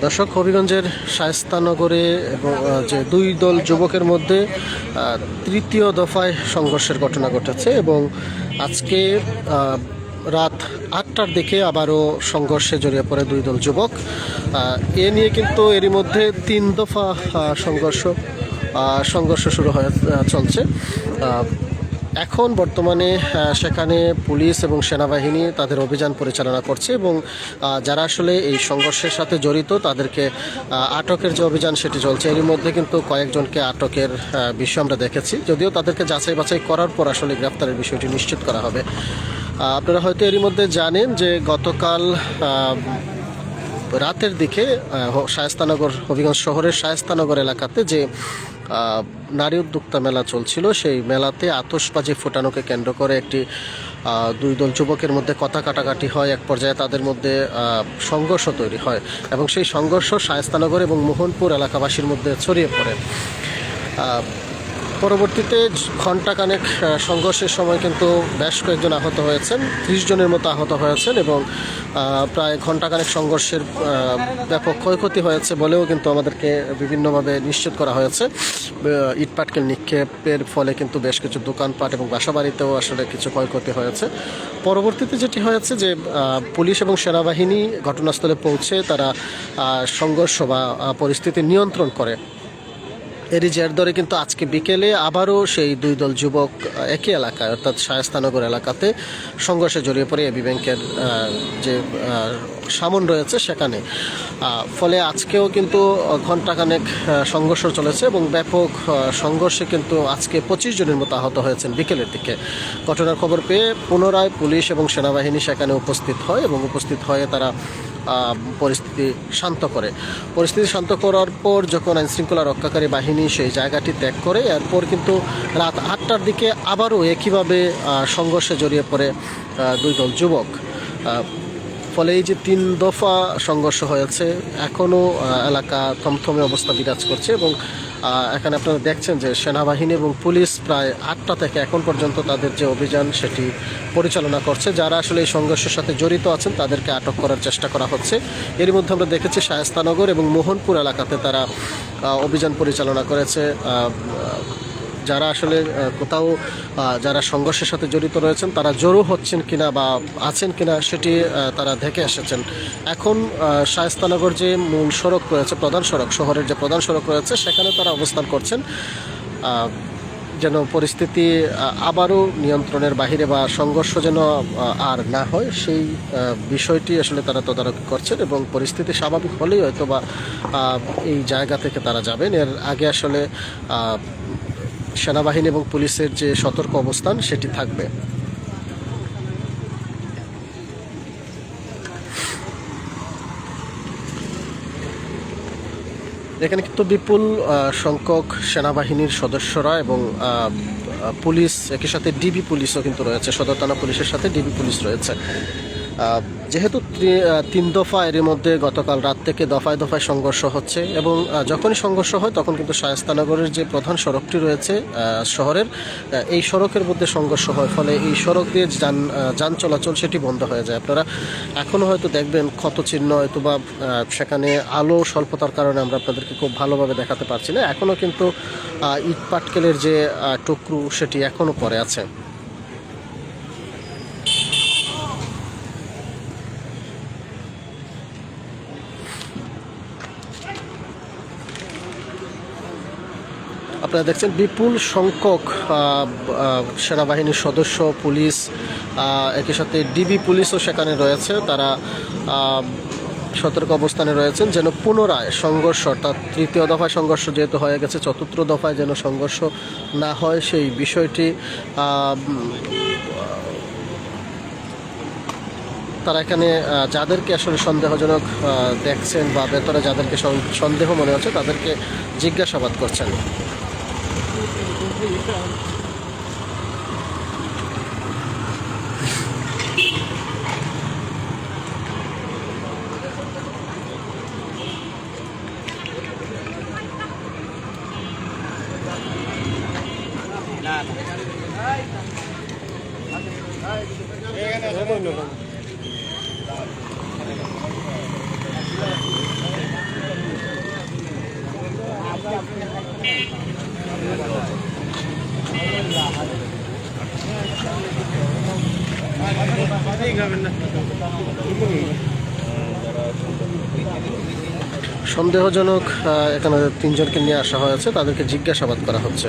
দর্শক, হবিগঞ্জের শায়স্তানগরে এবং যে দুই দল যুবকের মধ্যে তৃতীয় দফায় সংঘর্ষের ঘটনা ঘটেছে এবং আজকে রাত আটটার দিকে আবারও সংঘর্ষে জড়িয়ে পড়ে দুই দল যুবক। এ নিয়ে কিন্তু এরই মধ্যে তিন দফা সংঘর্ষ সংঘর্ষ শুরু হয়ে চলছে। এখন বর্তমানে সেখানে পুলিশ এবং সেনাবাহিনী তাদের অভিযান পরিচালনা করছে এবং যারা আসলে এই সংঘর্ষের সাথে জড়িত তাদেরকে আটকের যে অভিযান সেটি চলছে, এরই মধ্যে কিন্তু কয়েকজনকে আটকের বিষয় আমরা দেখেছি। যদিও তাদেরকে যাচাই বাছাই করার পর আসলে গ্রেফতারের বিষয়টি নিশ্চিত করা হবে। আপনারা হয়তো এরই মধ্যে জানেন যে গতকাল রাতের দিকে শায়েস্তানগর, হবিগঞ্জ শহরের শায়েস্তানগর এলাকাতে যে নারী উদ্যোক্তা মেলা চলছিল। সেই মেলাতে আতসবাজি ফোটানোকে কেন্দ্র করে একটি দুই দল যুবকের মধ্যে কথা কাটাকাটি হয়। এক পর্যায়ে তাদের মধ্যে সংঘর্ষ তৈরি হয় এবং সেই সংঘর্ষ শায়স্তানগর এবং মোহনপুর এলাকাবাসীর মধ্যে ছড়িয়ে পড়ে। পরবর্তীতে ঘণ্টাখানেক সংঘর্ষের সময় কিন্তু বেশ কয়েকজন আহত হয়েছেন, ত্রিশ জনের মতো আহত হয়েছেন এবং প্রায় ঘণ্টাখানেক সংঘর্ষের ব্যাপক ক্ষয়ক্ষতি হয়েছে বলেও কিন্তু আমাদেরকে বিভিন্নভাবে নিশ্চিত করা হয়েছে। ইটপাটকেল নিক্ষেপের ফলে কিন্তু বেশ কিছু দোকানপাট এবং বাসাবাড়িতেও আসলে কিছু ক্ষয়ক্ষতি হয়েছে। পরবর্তীতে যেটি হয়েছে যে পুলিশ এবং সেনাবাহিনী ঘটনাস্থলে পৌঁছে তারা সংঘর্ষ বা পরিস্থিতি নিয়ন্ত্রণ করে। এরই জের ধরে কিন্তু আজকে বিকেলে আবারও সেই দুই দল যুবক একই এলাকায়, অর্থাৎ শায়স্তানগর এলাকাতে সংঘর্ষে জড়িয়ে পড়ে এবি ব্যাংকের যে সামন রয়েছে সেখানে। ফলে আজকেও কিন্তু ঘণ্টাখানেক সংঘর্ষ চলেছে এবং ব্যাপক সংঘর্ষে কিন্তু আজকে পঁচিশ জনের মতো আহত হয়েছেন বিকেলের দিকে। ঘটনার খবর পেয়ে পুনরায় পুলিশ এবং সেনাবাহিনী সেখানে উপস্থিত হয় এবং উপস্থিত হয়ে তারা পরিস্থিতি শান্ত করে। পরিস্থিতি শান্ত করার পর যখন আইনশৃঙ্খলা রক্ষাকারী বাহিনী সেই জায়গাটি ত্যাগ করে, এরপর কিন্তু রাত আটটার দিকে আবারও একইভাবে সংঘর্ষে জড়িয়ে পড়ে দুই দল যুবক। ফলে এই যে তিন দফা সংঘর্ষ হয়েছে এখনও এলাকা থমথমে অবস্থা বিরাজ করছে এবং এখানে আপনারা দেখছেন যে সেনাবাহিনী এবং পুলিশ প্রায় আটটা থেকে এখন পর্যন্ত তাদের যে অভিযান সেটি পরিচালনা করছে। যারা আসলে এই সংঘর্ষের সাথে জড়িত আছেন, তাদেরকে আটক করার চেষ্টা করা হচ্ছে। এর মধ্যে আমরা দেখেছি শায়স্তানগর এবং মোহনপুর এলাকাতে তারা অভিযান পরিচালনা করেছে। যারা আসলে কোথাও যারা সংঘর্ষের সাথে জড়িত রয়েছেন, তারা জড়ো হচ্ছেন কিনা বা আছেন কিনা সেটি তারা দেখে এসেছেন। এখন শায়স্তানগর যে মূল সড়ক রয়েছে, প্রধান সড়ক, শহরের যে প্রধান সড়ক রয়েছে, সেখানে তারা অবস্থান করছেন। যেন পরিস্থিতি আবারও নিয়ন্ত্রণের বাহিরে বা সংঘর্ষ যেন আর না হয়, সেই বিষয়টি আসলে তারা তদারকি করছেন এবং পরিস্থিতি স্বাভাবিক হলেই হয়তো বা এই জায়গা থেকে তারা যাবেন। এর আগে আসলে সেনাবাহিনী এবং পুলিশের যে সতর্ক অবস্থান, সেটি থাকবে। এখানে কিন্তু বিপুল সংখ্যক সেনাবাহিনীর সদস্যরা এবং পুলিশ, একই সাথে ডিবি পুলিশও কিন্তু রয়েছে। সদর থানা পুলিশের সাথে ডিবি পুলিশ রয়েছে। যেহেতু তিন দফা এর মধ্যে গতকাল রাত থেকে দফায় দফায় সংঘর্ষ হচ্ছে এবং যখনই সংঘর্ষ হয় তখন কিন্তু শায়স্তানগরের যে প্রধান সড়কটি রয়েছে শহরের এই সড়কের মধ্যে সংঘর্ষ হয়, ফলে এই সড়ক দিয়ে যান যান চলাচল সেটি বন্ধ হয়ে যায়। আপনারা এখনও হয়তো দেখবেন ক্ষত চিহ্ন হয়তো বা সেখানে আলো স্বল্পতার কারণে আমরা আপনাদেরকে খুব ভালোভাবে দেখাতে পারছি না। এখনও কিন্তু ইট পাটকেলের যে টুকরু সেটি এখনও পড়ে আছে। আপনারা দেখছেন বিপুল সংখ্যক সেনাবাহিনীর সদস্য, পুলিশ একই সাথে ডিবি পুলিশও সেখানে রয়েছে। তারা সতর্ক অবস্থানে রয়েছেন যেন পুনরায় সংঘর্ষ, অর্থাৎ তৃতীয় দফায় সংঘর্ষ যেহেতু হয়ে গেছে, চতুর্থ দফায় যেন সংঘর্ষ না হয় সেই বিষয়টি তারা এখানে যাদেরকে আসলে সন্দেহজনক দেখছেন বা ভেতরে যাদেরকে সন্দেহ মনে হচ্ছে তাদেরকে জিজ্ঞাসাবাদ করছেন। 一个。সন্দেহজনক এখানে তিনজনকে নিয়ে আসা হয়েছে তাদেরকে জিজ্ঞাসাবাদ করা হচ্ছে।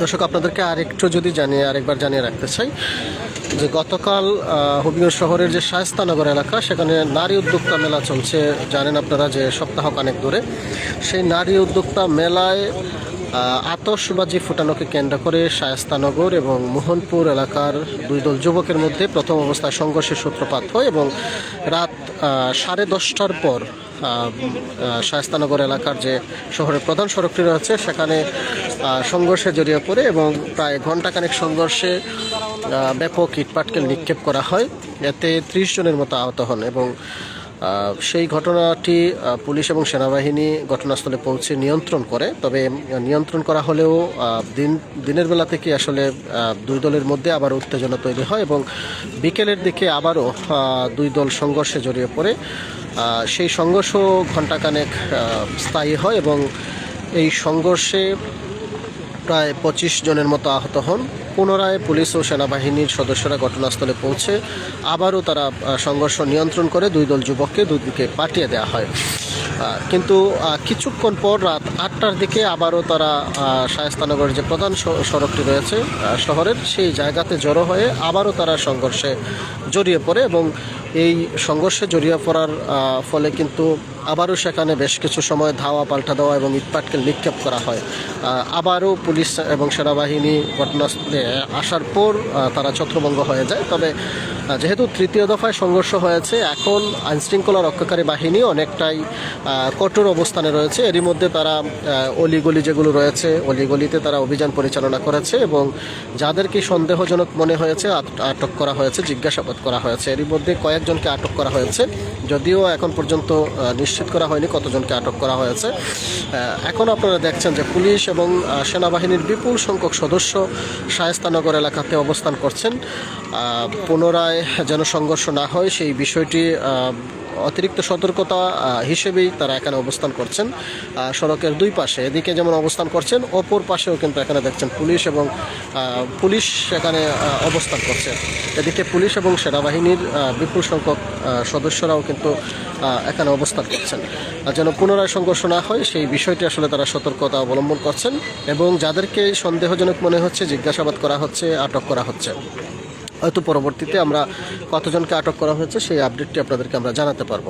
দর্শক আপনাদেরকে আরেকটু যদি জানিয়ে আরেকবার জানিয়ে রাখতে চাই যে গতকাল হবিগঞ্জ শহরের যে শায়স্তানগর এলাকা সেখানে নারী উদ্যোক্তা মেলা চলছে। জানেন আপনারা যে সপ্তাহ কানেক ধরে সেই নারী উদ্যোক্তা মেলায় আহ, আতশবাজি ফুটানোকে কেন্দ্র করে শায়স্তানগর এবং মোহনপুর এলাকার দুই দল যুবকের মধ্যে প্রথম অবস্থায় সংঘর্ষের সূত্রপাত হয় এবং রাত সাড়ে দশটার পর শায়স্তানগর এলাকার যে শহরের প্রধান সড়কটি রয়েছে সেখানে সংঘর্ষে জড়িয়ে পড়ে এবং প্রায় ঘণ্টাখানেক সংঘর্ষে ব্যাপক ইটপাটকেল নিক্ষেপ করা হয়। এতে ত্রিশ জনের মতো আহত হন এবং সেই ঘটনাটি পুলিশ এবং সেনাবাহিনী ঘটনাস্থলে পৌঁছে নিয়ন্ত্রণ করে। তবে নিয়ন্ত্রণ করা হলেও দিন, দিনের বেলা থেকে আসলে দুই দলের মধ্যে আবার উত্তেজনা তৈরি হয় এবং বিকেলের দিকে আবারও দুই দল সংঘর্ষে জড়িয়ে পড়ে। সেই সংঘর্ষ ঘণ্টাখানেক স্থায়ী হয় এবং এই সংঘর্ষে প্রায় পঁচিশ জনের মতো আহত হন। পুনরায় পুলিশ ও সেনাবাহিনীর সদস্যরা ঘটনাস্থলে পৌঁছে আবারও তারা সংঘর্ষ নিয়ন্ত্রণ করে দুই দল যুবককে দুই দিকে পাঠিয়ে দেওয়া হয়। কিন্তু কিছুক্ষণ পর রাত আটটার দিকে আবারও তারা আহ, শায়স্তানগরের যে প্রধান সড়কটি রয়েছে শহরের সেই জায়গাতে জড়ো হয়ে আবারও তারা সংঘর্ষে জড়িয়ে পড়ে এবং এই সংঘর্ষে জড়িয়ে পড়ার ফলে কিন্তু আবারও সেখানে বেশ কিছু সময় ধাওয়া পাল্টা দেওয়া এবং ইটপাটকেল নিক্ষেপ করা হয়। আবারও পুলিশ এবং সেনাবাহিনী ঘটনাস্থলে আসার পর তারা ছত্রভঙ্গ হয়ে যায়। তবে যেহেতু তৃতীয় দফায় সংঘর্ষ হয়েছে এখন আইনশৃঙ্খলা রক্ষাকারী বাহিনী অনেকটাই কঠোর অবস্থানে রয়েছে। এরই মধ্যে তারা অলিগলি যেগুলো রয়েছে অলিগলিতে তারা অভিযান পরিচালনা করেছে এবং যাদেরকে সন্দেহজনক মনে হয়েছে আট- আটক করা হয়েছে জিজ্ঞাসাবাদ করা হয়েছে। এরই মধ্যে কয়েকজনকে আটক করা হয়েছে। যদিও এখন পর্যন্ত আহ, নিশ্চিত করা হয়নি, কতজনকে আটক করা হয়েছে। এখন আপনারা দেখছেন যে পুলিশ এবং সেনাবাহিনীর বিপুল সংখ্যক সদস্য শায়স্তানগর এলাকাতে অবস্থান করছেন। পুনরায় যেন সংঘর্ষ না হয়, সেই বিষয়টি অতিরিক্ত সতর্কতা হিসেবেই তারা এখানে অবস্থান করছেন। সড়কের দুই পাশে এদিকে যেমন অবস্থান করছেন অপর পাশেও কিন্তু এখানে দেখছেন পুলিশ এবং পুলিশ আহ, অবস্থান করছে। এদিকে পুলিশ এবং সেনাবাহিনীর বিপুল সংখ্যক সদস্যরাও কিন্তু এখানে অবস্থান করছেন। যেন পুনরায় সংঘর্ষ না হয় সেই বিষয়টি আসলে তারা সতর্কতা অবলম্বন করছেন এবং যাদেরকে সন্দেহজনক মনে হচ্ছে জিজ্ঞাসাবাদ করা হচ্ছে আটক করা হচ্ছে। হয়তো পরবর্তীতে আমরা কতজনকে আটক করা হয়েছে সেই আপডেটটি আপনাদেরকে আমরা জানাতে পারব।